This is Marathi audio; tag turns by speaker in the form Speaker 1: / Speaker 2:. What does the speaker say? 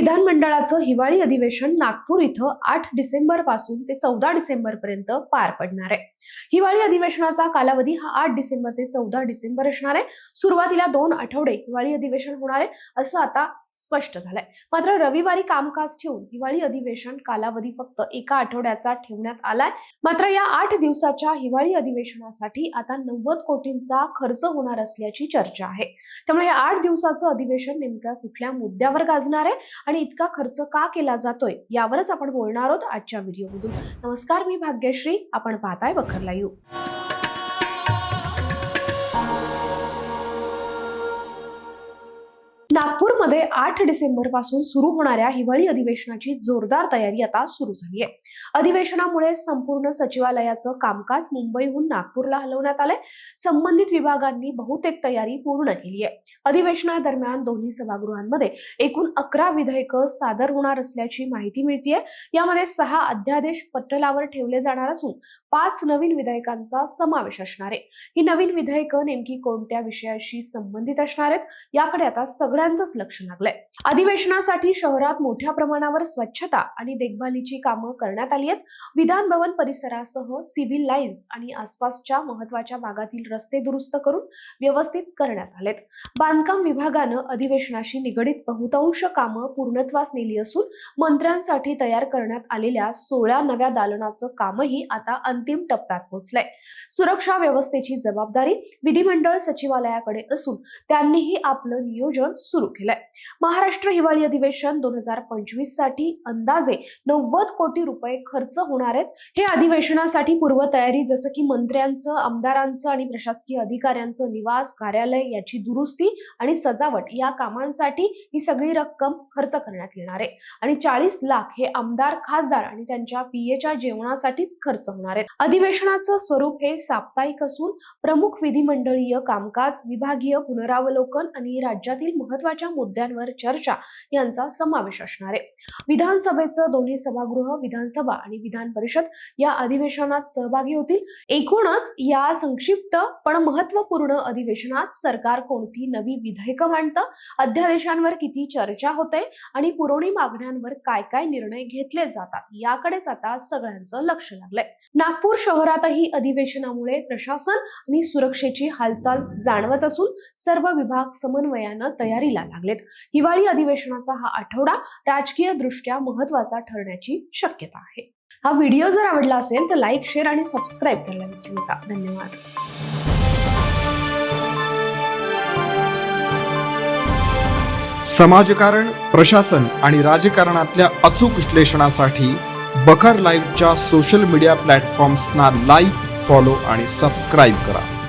Speaker 1: विधानमंडळाचं हिवाळी अधिवेशन नागपूर इथं आठ डिसेंबरपासून ते चौदा डिसेंबर पर्यंत पार पडणार आहे. हिवाळी अधिवेशनाचा कालावधी हा आठ डिसेंबर ते चौदा डिसेंबर असणार आहे. सुरुवातीला दोन आठवडे हिवाळी अधिवेशन होणार आहे. असं आता स्पष्ट झालाय. मात्र रविवारी कामकाज ठेवून हिवाळी अधिवेशन कालावधी फक्त एका आठवड्याचा ठेवण्यात आलाय. मात्र या आठ दिवसाच्या हिवाळी अधिवेशनासाठी आता नव्वद कोटींचा खर्च होणार असल्याची चर्चा आहे. त्यामुळे हे आठ दिवसाचं अधिवेशन नेमक्या कुठल्या मुद्द्यावर गाजणार आहे आणि इतका खर्च का केला जातोय यावरच आपण बोलणार आहोत आजच्या व्हिडिओमधून. नमस्कार मी भाग्यश्री. आपण पाहताय बखरला येऊ नागपूरमध्ये आठ डिसेंबरपासून सुरू होणाऱ्या हिवाळी अधिवेशनाची जोरदार तयारी आता सुरू झाली आहे अधिवेशनामुळे संपूर्ण सचिवालयाचं कामकाज मुंबईहून नागपूरला हलवण्यात आलंय. संबंधित विभागांनी बहुतेक तयारी पूर्ण केली आहे अधिवेशनादरम्यान दोन्ही सभागृहांमध्ये एकूण अकरा विधेयकं सादर होणार असल्याची माहिती मिळतीये. यामध्ये सहा अध्यादेश पटलावर ठेवले जाणार असून पाच नवीन विधेयकांचा समावेश असणार आहे. ही नवीन विधेयकं नेमकी कोणत्या विषयाशी संबंधित असणार आहेत? याकडे आता सगळ्या सगळ्यांचंच लक्ष लागलंय. अधिवेशनासाठी शहरात मोठ्या प्रमाणावर स्वच्छता आणि देखभालीची कामं करण्यात आली आहेत. विधान भवन परिसरासह सिव्हिल लाईन्स आणि आसपासच्या महत्त्वाच्या भागातील रस्ते दुरुस्त करून व्यवस्थित करण्यात आलेत. बांधकाम विभागानं अधिवेशनाशी निगडीत बहुतांश कामं पूर्णत्वास नेली असून मंत्र्यांसाठी तयार करण्यात आलेल्या सोळा नव्या दालनाचं कामही आता अंतिम टप्प्यात पोहोचलंय सुरक्षा व्यवस्थेची जबाबदारी विधिमंडळ सचिवालयाकडे असून त्यांनीही आपलं नियोजन सुरू केलंय. महाराष्ट्र हिवाळी अधिवेशन दोन हजार पंचवीससाठी अंदाजे नव्वद कोटी रुपये खर्च होणार आहेत. हे अधिवेशनासाठी पूर्वतयारी जसं की मंत्र्यांचं आमदारांचं आणि प्रशासकीय अधिकाऱ्यांचं निवास कार्यालय याची दुरुस्ती आणि सजावट या कामांसाठी ही सगळी रक्कम खर्च करण्यात येणार आहे. आणि चाळीस लाख हे आमदार खासदार आणि त्यांच्या पीएच्या जेवणासाठीच खर्च होणार आहेत. अधिवेशनाचं स्वरूप हे साप्ताहिक असून प्रमुख विधिमंडळीय कामकाज विभागीय पुनरावलोकन आणि राज्यातील महत्त्वाच्या मुद्द्यांवर चर्चा यांचा समावेश असणार आहे. विधानसभेचं दोन्ही सभागृह विधानसभा आणि विधान परिषद या अधिवेशनात सहभागी होतील. एकूणच या संक्षिप्त पण महत्त्वपूर्ण अधिवेशनात सरकार कोणती नवी विधेयकं मांडतं अध्यादेशांवर किती चर्चा होते आणि पुरवणी मागण्यांवर काय काय निर्णय घेतले जातात याकडेच आता सगळ्यांचं लक्ष लागलंय. नागपूर शहरातही अधिवेशनामुळे प्रशासन आणि सुरक्षेची हालचाल जाणवत असून सर्व विभाग समन्वयानं तयारी तयारीला लागलेत. हिवाळी अधिवेशनाचा हा आठवडा राजकीय दृष्ट्या महत्त्वाचा ठरण्याची शक्यता आहे. हा व्हिडिओ जर आवडला असेल तर लाईक शेअर आणि सबस्क्राईब करायला विसरू नका. धन्यवाद.
Speaker 2: समाजकारण प्रशासन आणि राजकारणातल्या अचूक विश्लेषणासाठी बखर लाईव्हच्या सोशल मीडिया प्लॅटफॉर्म्सना लाईक फॉलो आणि सबस्क्राईब करा.